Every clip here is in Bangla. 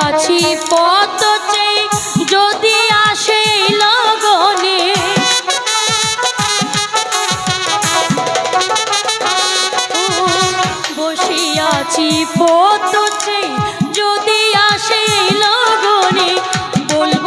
আছি পথ চেয়ে যদি আসে লগনে। বসিয়াছি পথ চেয়ে যদি আসে লগনে বলব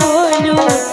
বলো